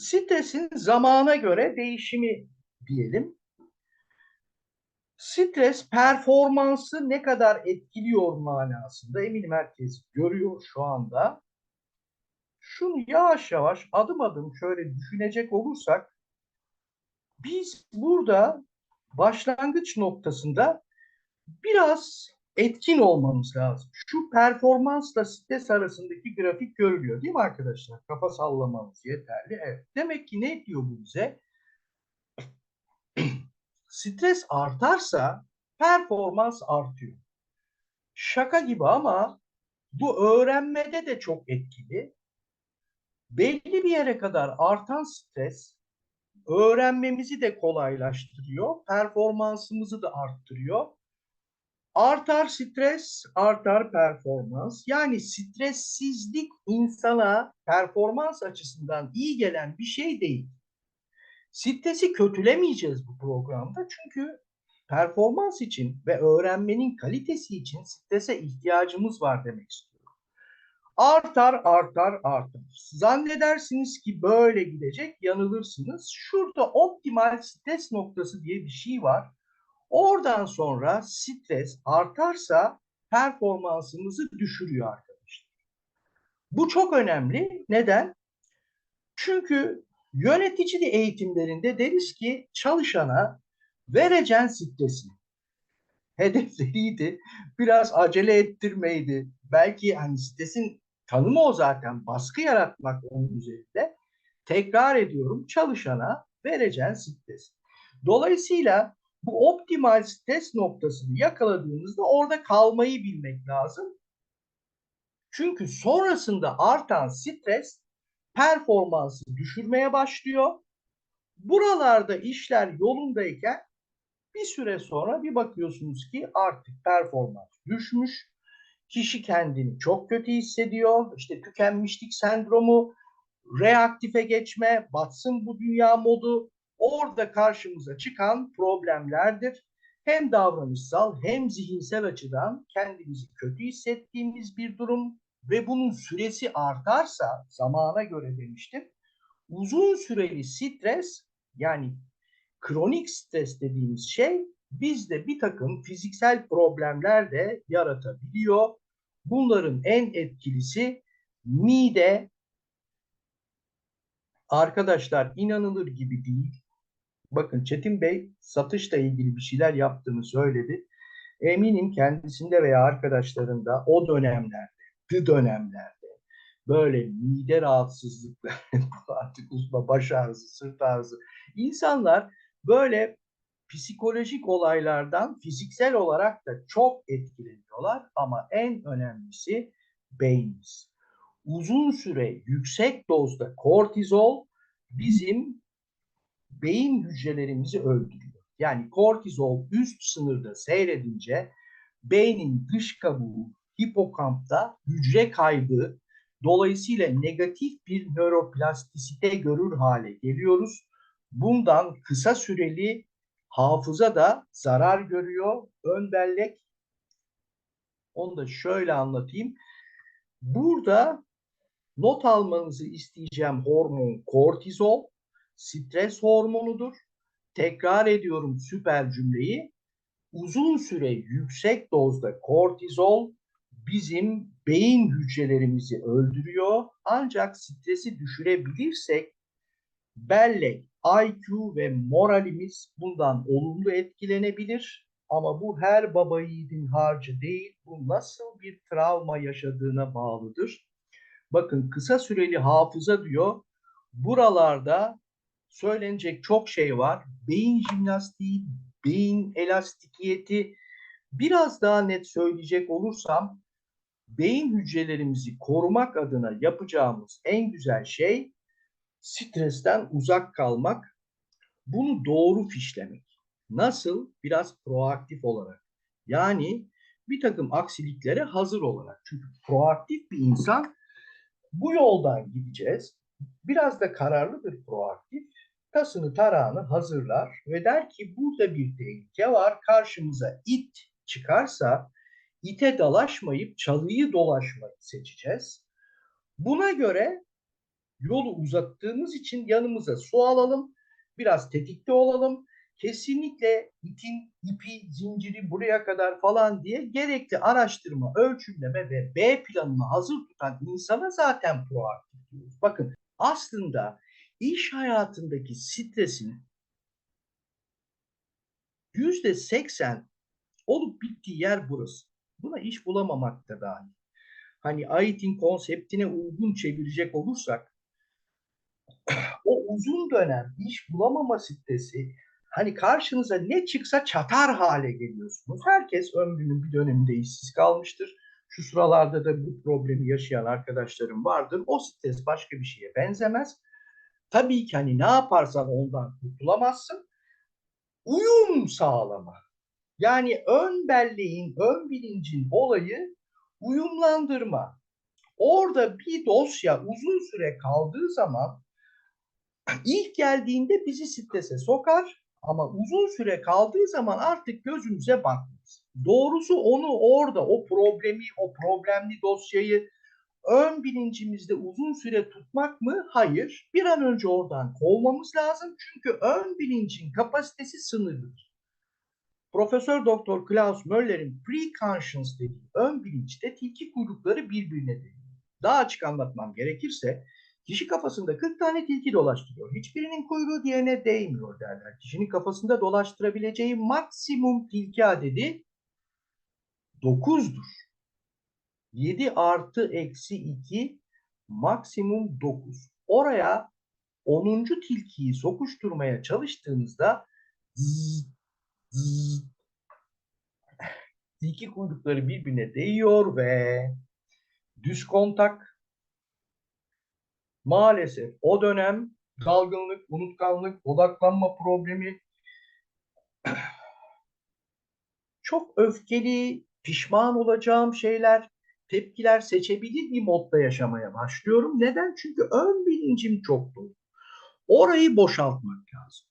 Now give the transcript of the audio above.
Stresin zamana göre değişimi diyelim. Stres performansı ne kadar etkiliyor manasında eminim herkes görüyor şu anda. Şunu yavaş yavaş adım adım şöyle düşünecek olursak biz burada başlangıç noktasında biraz etkin olmamız lazım. Şu performansla stres arasındaki grafik görülüyor değil mi arkadaşlar? Kafa sallamamız yeterli. Evet. Demek ki ne diyor bu bize? stres artarsa performans artıyor. Şaka gibi ama bu öğrenmede de çok etkili. Belli bir yere kadar artan stres öğrenmemizi de kolaylaştırıyor, performansımızı da arttırıyor. Artar stres, artar performans. Yani stressizlik insana performans açısından iyi gelen bir şey değil. Stresi kötülemeyeceğiz bu programda çünkü performans için ve öğrenmenin kalitesi için strese ihtiyacımız var demek istiyorum. Artar, artar, artar. Zannedersiniz ki böyle gidecek, yanılırsınız. Şurada optimal stres noktası diye bir şey var. Oradan sonra stres artarsa performansımızı düşürüyor arkadaşlar. Bu çok önemli. Neden? Çünkü yönetici eğitimlerinde deriz ki çalışana vereceğin stresi. Hedefleriydi. Biraz acele ettirmeydi. Belki hani stresin tanımı o zaten. Baskı yaratmak onun üzerinde. Tekrar ediyorum çalışana vereceğin stres. Dolayısıyla bu optimal stres noktasını yakaladığımızda orada kalmayı bilmek lazım. Çünkü sonrasında artan stres performansı düşürmeye başlıyor. Buralarda işler yolundayken bir süre sonra bir bakıyorsunuz ki artık performans düşmüş. Kişi kendini çok kötü hissediyor. İşte tükenmişlik sendromu, reaktife geçme, batsın bu dünya modu orada karşımıza çıkan problemlerdir. Hem davranışsal hem zihinsel açıdan kendimizi kötü hissettiğimiz bir durum ve bunun süresi artarsa zamana göre demiştim. Uzun süreli stres yani kronik stres dediğimiz şey bizde bir takım fiziksel problemler de yaratabiliyor. Bunların en etkilisi mide. Arkadaşlar inanılır gibi değil. Bakın Çetin Bey satışla ilgili bir şeyler yaptığını söyledi. Eminim kendisinde veya arkadaşlarında o dönemlerde, bu dönemlerde böyle mide rahatsızlıkları, artık uzma, baş ağrısı, sırt ağrısı. İnsanlar böyle psikolojik olaylardan fiziksel olarak da çok etkileniyorlar ama en önemlisi beynimiz. Uzun süre yüksek dozda kortizol bizim beyin hücrelerimizi öldürüyor. Yani kortizol üst sınırda seyredince beynin dış kabuğu hipokampta hücre kaybı dolayısıyla negatif bir nöroplastisite görür hale geliyoruz. Bundan kısa süreli hafıza da zarar görüyor. Ön bellek onu da şöyle anlatayım. Burada not almanızı isteyeceğim hormon kortizol stres hormonudur. Tekrar ediyorum süper cümleyi. Uzun süre yüksek dozda kortizol bizim beyin hücrelerimizi öldürüyor. Ancak stresi düşürebilirsek bellek, IQ ve moralimiz bundan olumlu etkilenebilir. Ama bu her baba yiğidin harcı değil. Bu nasıl bir travma yaşadığına bağlıdır. Bakın kısa süreli hafıza diyor. Buralarda söylenecek çok şey var. Beyin jimnastiği, beyin elastikiyeti biraz daha net söyleyecek olursam beyin hücrelerimizi korumak adına yapacağımız en güzel şey stresten uzak kalmak. Bunu doğru fişlemek. Nasıl? Biraz proaktif olarak. Yani bir takım aksiliklere hazır olarak. Çünkü proaktif bir insan bu yoldan gideceğiz. Biraz da kararlıdır proaktif tasını tarağını hazırlar ve der ki burada bir tehlike var. Karşımıza it çıkarsa ite dalaşmayıp çalıyı dolaşmayı seçeceğiz. Buna göre yolu uzattığımız için yanımıza su alalım, biraz tetikte olalım. Kesinlikle ipin, ipi, zinciri buraya kadar falan diye gerekli araştırma, ölçümleme ve B planını hazır tutan insana zaten proaktif diyoruz. Bakın aslında iş hayatındaki stresin yüzde seksen olup bittiği yer burası. Buna iş bulamamak da dahil. Hani AIT'in konseptine uygun çevirecek olursak o uzun dönem iş bulamama stresi hani karşınıza ne çıksa çatar hale geliyorsunuz. Herkes ömrünün bir döneminde işsiz kalmıştır. Şu sıralarda da bu problemi yaşayan arkadaşlarım vardır. O stres başka bir şeye benzemez. Tabii ki hani ne yaparsan ondan kurtulamazsın. Uyum sağlama. Yani ön belleğin, ön bilincin olayı uyumlandırma. Orada bir dosya uzun süre kaldığı zaman ilk geldiğinde bizi strese sokar ama uzun süre kaldığı zaman artık gözümüze bakmaz. Doğrusu onu orada o problemi, o problemli dosyayı ön bilincimizde uzun süre tutmak mı? Hayır. Bir an önce oradan kovmamız lazım. Çünkü ön bilincin kapasitesi sınırlıdır. Profesör Doktor Klaus Möller'in preconscious dediği ön bilinçte tilki kuyrukları birbirine değiyor. Daha açık anlatmam gerekirse kişi kafasında 40 tane tilki dolaştırıyor. Hiçbirinin kuyruğu diğerine değmiyor derler. Kişinin kafasında dolaştırabileceği maksimum tilki adedi 9'dur. 7 artı eksi 2 maksimum 9. Oraya 10. tilkiyi sokuşturmaya çalıştığınızda zzz, zzz, tilki kuyrukları birbirine değiyor ve düz kontak maalesef o dönem dalgınlık, unutkanlık, odaklanma problemi çok öfkeli, pişman olacağım şeyler, tepkiler seçebilir bir modda yaşamaya başlıyorum. Neden? Çünkü ön bilincim çok dolu. Orayı boşaltmak lazım.